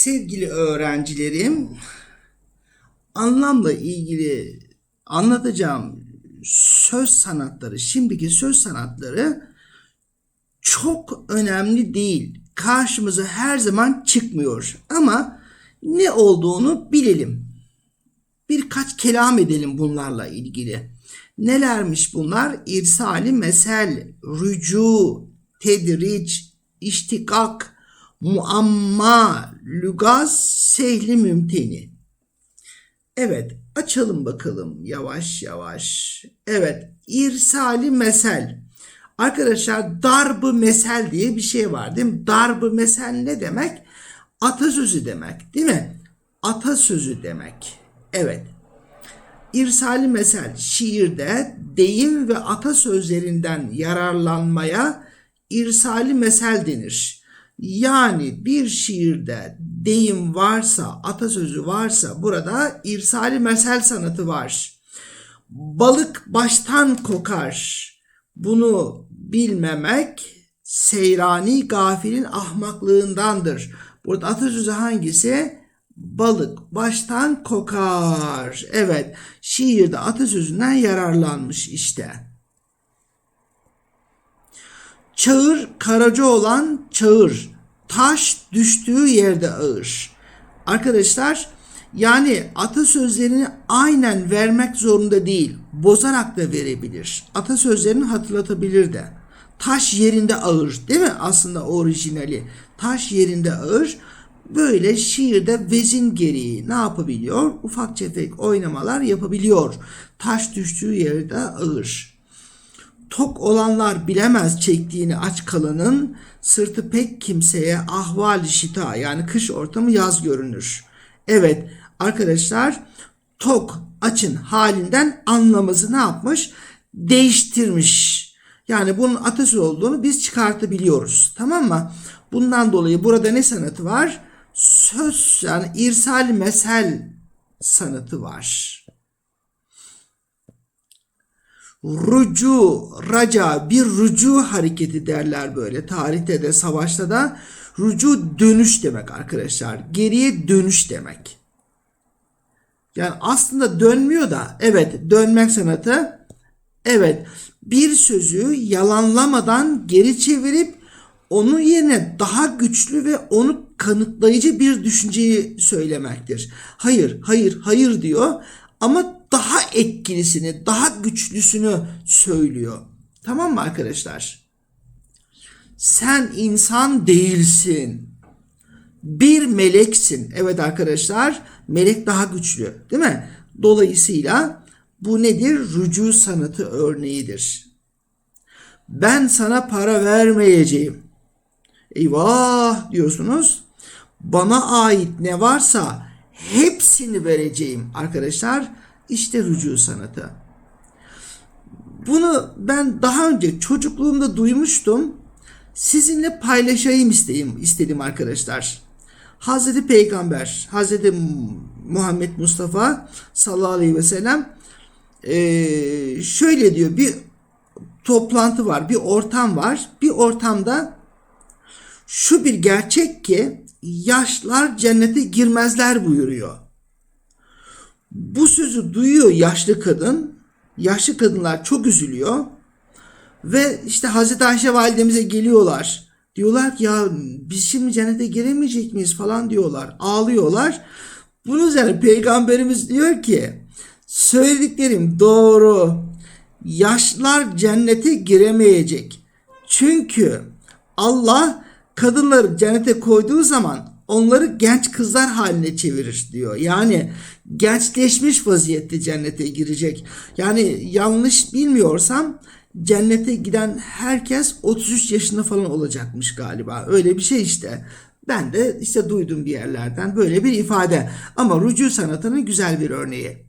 Sevgili öğrencilerim, anlamla ilgili anlatacağım söz sanatları, şimdiki söz sanatları çok önemli değil. Karşımıza her zaman çıkmıyor ama ne olduğunu bilelim. Birkaç kelam edelim bunlarla ilgili. Nelermiş bunlar? İrsali mesel, rücu, tedric, iştikak, muamma, lügaz, sehli mümteni. Evet, açalım bakalım yavaş yavaş. Evet, irsali mesel. Arkadaşlar darbı mesel diye bir şey var değil mi? Darbı mesel ne demek? Atasözü demek değil mi? Atasözü demek. Evet. İrsali mesel şiirde deyim ve atasözlerinden yararlanmaya irsali mesel denir. Yani bir şiirde deyim varsa, atasözü varsa burada irsali mesel sanatı var. Balık baştan kokar. Bunu bilmemek seyrani gafilin ahmaklığındandır. Burada atasözü hangisi? Balık baştan kokar. Evet, şiirde atasözünden yararlanmış işte. Çağır karaca olan çağır. Taş düştüğü yerde ağır. Arkadaşlar yani atasözlerini aynen vermek zorunda değil. Bozarak da verebilir. Atasözlerini hatırlatabilir de. Taş yerinde ağır değil mi? Aslında orijinali. Taş yerinde ağır. Böyle şiirde vezin gereği ne yapabiliyor? Ufak tefek oynamalar yapabiliyor. Taş düştüğü yerde ağır. Tok olanlar bilemez çektiğini aç kalanın sırtı pek kimseye ahval şita yani kış ortamı yaz görünür. Evet arkadaşlar tok açın halinden anlamızı ne yapmış? Değiştirmiş. Yani bunun atasözü olduğunu biz çıkartabiliyoruz. Tamam mı? Bundan dolayı burada ne sanatı var? Söz yani irsal mesel sanatı var. Rucu, raca bir rucu hareketi derler böyle. Tarihte de savaşta da rucu dönüş demek arkadaşlar. Geriye dönüş demek. Yani aslında dönmüyor da evet dönmek sanatı evet bir sözü yalanlamadan geri çevirip onun yerine daha güçlü ve onu kanıtlayıcı bir düşünceyi söylemektir. Hayır, hayır, hayır diyor ama etkilisini, daha güçlüsünü söylüyor. Tamam mı arkadaşlar? Sen insan değilsin. Bir meleksin. Evet arkadaşlar, melek daha güçlü, değil mi? Dolayısıyla bu nedir? Rücu sanatı örneğidir. Ben sana para vermeyeceğim. Eyvah diyorsunuz. Bana ait ne varsa hepsini vereceğim arkadaşlar. İşte rücu sanatı. Bunu ben daha önce çocukluğumda duymuştum. Sizinle paylaşayım isteyim, istedim arkadaşlar. Hazreti Peygamber, Hazreti Muhammed Mustafa sallallahu aleyhi ve sellem ee, şöyle diyor bir toplantı var, bir ortam var. Bir ortamda şu bir gerçek ki yaşlar cennete girmezler buyuruyor. Bu sözü duyuyor yaşlı kadın. Yaşlı kadınlar çok üzülüyor. Ve işte Hazreti Ayşe validemize geliyorlar. Diyorlar ki ya biz şimdi cennete giremeyecek miyiz falan diyorlar. Ağlıyorlar. Bunun üzerine peygamberimiz diyor ki söylediklerim doğru. Yaşlar cennete giremeyecek. Çünkü Allah kadınları cennete koyduğu zaman onları genç kızlar haline çevirir diyor. Yani gençleşmiş vaziyette cennete girecek. Yani yanlış bilmiyorsam cennete giden herkes 33 yaşında falan olacakmış galiba. Öyle bir şey işte. Ben de işte duydum bir yerlerden böyle bir ifade. Ama rücu sanatının güzel bir örneği.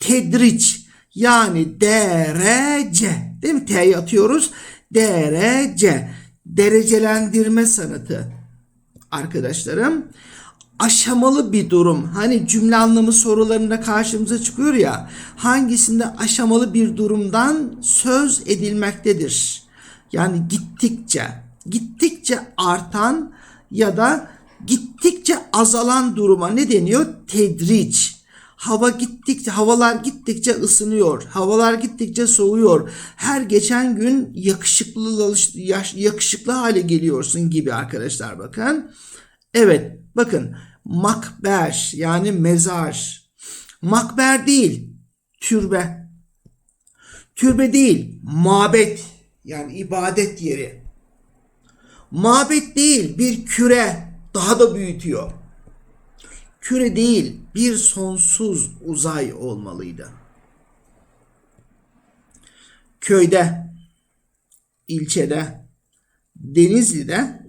Tedriç yani derece değil mi? T'yi atıyoruz. Derece derecelendirme sanatı arkadaşlarım aşamalı bir durum. Hani cümle anlamı sorularında karşımıza çıkıyor ya. Hangisinde aşamalı bir durumdan söz edilmektedir. Yani gittikçe gittikçe artan ya da gittikçe azalan duruma ne deniyor? Tedriç. Hava gittikçe, havalar gittikçe ısınıyor. Havalar gittikçe soğuyor. Her geçen gün yakışıklı yakışıklı hale geliyorsun gibi arkadaşlar bakın. Evet bakın makber yani mezar. Makber değil türbe. Türbe değil mabet yani ibadet yeri. Mabet değil bir küre daha da büyütüyor. Küre değil bir sonsuz uzay olmalıydı. Köyde, ilçede, Denizli'de,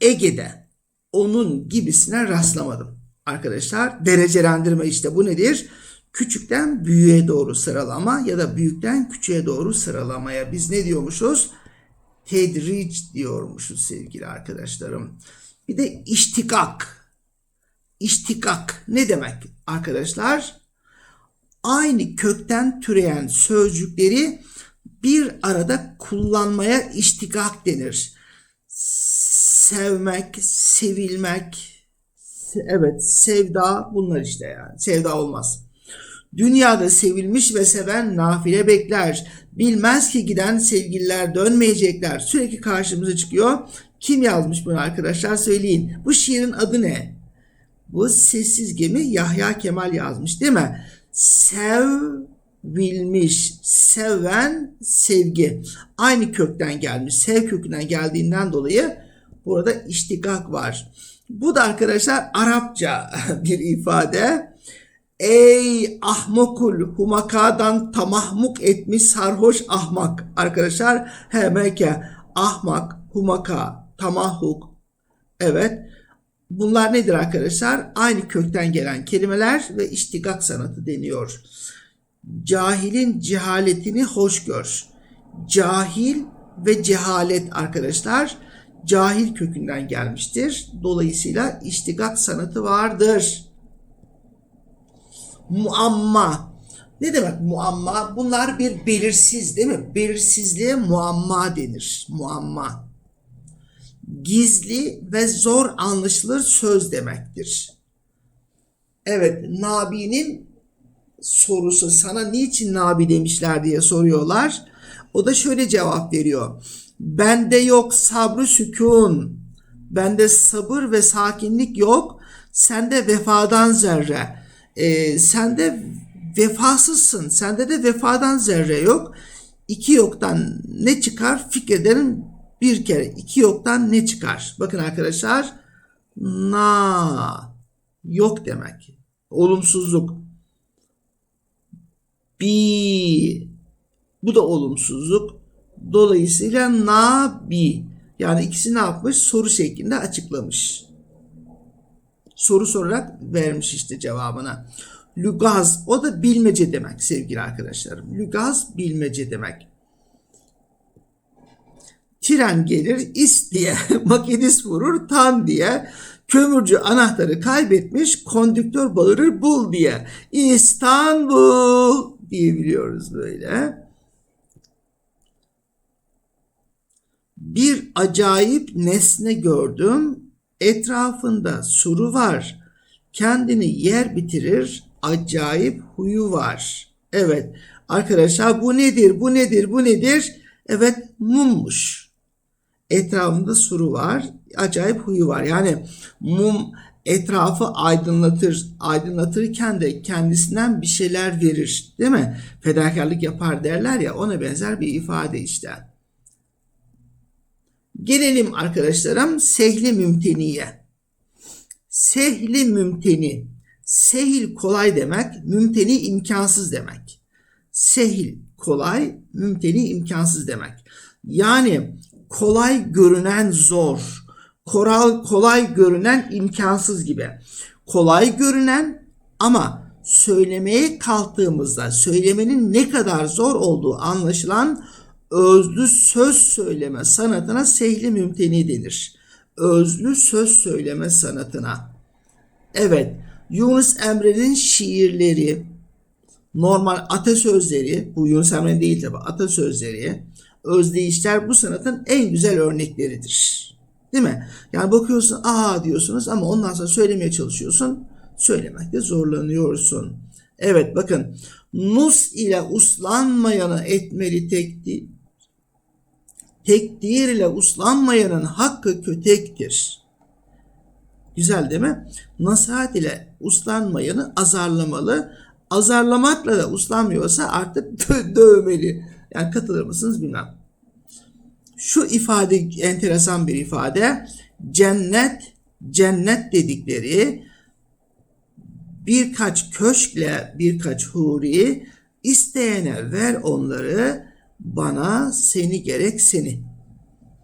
Ege'de onun gibisine rastlamadım. Arkadaşlar derecelendirme işte bu nedir? Küçükten büyüğe doğru sıralama ya da büyükten küçüğe doğru sıralamaya biz ne diyormuşuz? Tedric diyormuşuz sevgili arkadaşlarım. Bir de iştikak. İştikak ne demek arkadaşlar? Aynı kökten türeyen sözcükleri bir arada kullanmaya iştikak denir. Sevmek, sevilmek, evet sevda bunlar işte yani. Sevda olmaz. Dünyada sevilmiş ve seven nafile bekler. Bilmez ki giden sevgililer dönmeyecekler. Sürekli karşımıza çıkıyor. Kim yazmış bunu arkadaşlar söyleyin. Bu şiirin adı ne? Bu sessiz gemi Yahya Kemal yazmış değil mi? Sevvilmiş, seven, sevgi. Aynı kökten gelmiş. Sev kökünden geldiğinden dolayı burada iştigak var. Bu da arkadaşlar Arapça bir ifade. Ey ahmakul humakadan tamahmuk etmiş sarhoş ahmak. Arkadaşlar hemeke ahmak, humaka, tamahuk. Evet. Bunlar nedir arkadaşlar? Aynı kökten gelen kelimeler ve iştigak sanatı deniyor. Cahilin cehaletini hoş gör. Cahil ve cehalet arkadaşlar cahil kökünden gelmiştir. Dolayısıyla iştigak sanatı vardır. Muamma. Ne demek muamma? Bunlar bir belirsiz değil mi? Belirsizliğe muamma denir. Muamma. Gizli ve zor anlaşılır söz demektir. Evet, Nabi'nin sorusu sana niçin Nabi demişler diye soruyorlar. O da şöyle cevap veriyor. Bende yok sabrı sükun. Bende sabır ve sakinlik yok. Sende vefadan zerre. Ee, sende vefasızsın. Sende de vefadan zerre yok. İki yoktan ne çıkar? Fikrederim bir kere. iki yoktan ne çıkar? Bakın arkadaşlar. Na yok demek. Olumsuzluk. Bi bu da olumsuzluk. Dolayısıyla nabi yani ikisi ne yapmış? Soru şeklinde açıklamış. Soru sorarak vermiş işte cevabına. Lugaz o da bilmece demek sevgili arkadaşlarım. Lugaz bilmece demek. Tren gelir is diye, makinist vurur tan diye, kömürcü anahtarı kaybetmiş, kondüktör bağırır bul diye. İstanbul diyebiliyoruz böyle. Bir acayip nesne gördüm. Etrafında suru var. Kendini yer bitirir. Acayip huyu var. Evet arkadaşlar bu nedir? Bu nedir? Bu nedir? Evet mummuş. Etrafında suru var. Acayip huyu var. Yani mum etrafı aydınlatır. Aydınlatırken de kendisinden bir şeyler verir. Değil mi? Fedakarlık yapar derler ya ona benzer bir ifade işte. Gelelim arkadaşlarım sehli mümteniye. Sehli mümteni. Sehil kolay demek, mümteni imkansız demek. Sehil kolay, mümteni imkansız demek. Yani kolay görünen zor, koral kolay görünen imkansız gibi. Kolay görünen ama söylemeye kalktığımızda söylemenin ne kadar zor olduğu anlaşılan özlü söz söyleme sanatına sehli mümteni denir. Özlü söz söyleme sanatına. Evet, Yunus Emre'nin şiirleri, normal atasözleri, bu Yunus Emre değil tabi atasözleri, özdeyişler bu sanatın en güzel örnekleridir. Değil mi? Yani bakıyorsun aa diyorsunuz ama ondan sonra söylemeye çalışıyorsun. Söylemekte zorlanıyorsun. Evet bakın. Nus ile uslanmayanı etmeli tekdir. Tekdir ile uslanmayanın hakkı kötektir. Güzel değil mi? Nasihat ile uslanmayanı azarlamalı. Azarlamakla da uslanmıyorsa artık dö- dövmeli. Yani katılır mısınız bilmem. Şu ifade enteresan bir ifade. Cennet, cennet dedikleri birkaç köşkle birkaç huri isteyene ver onları bana seni gerek seni.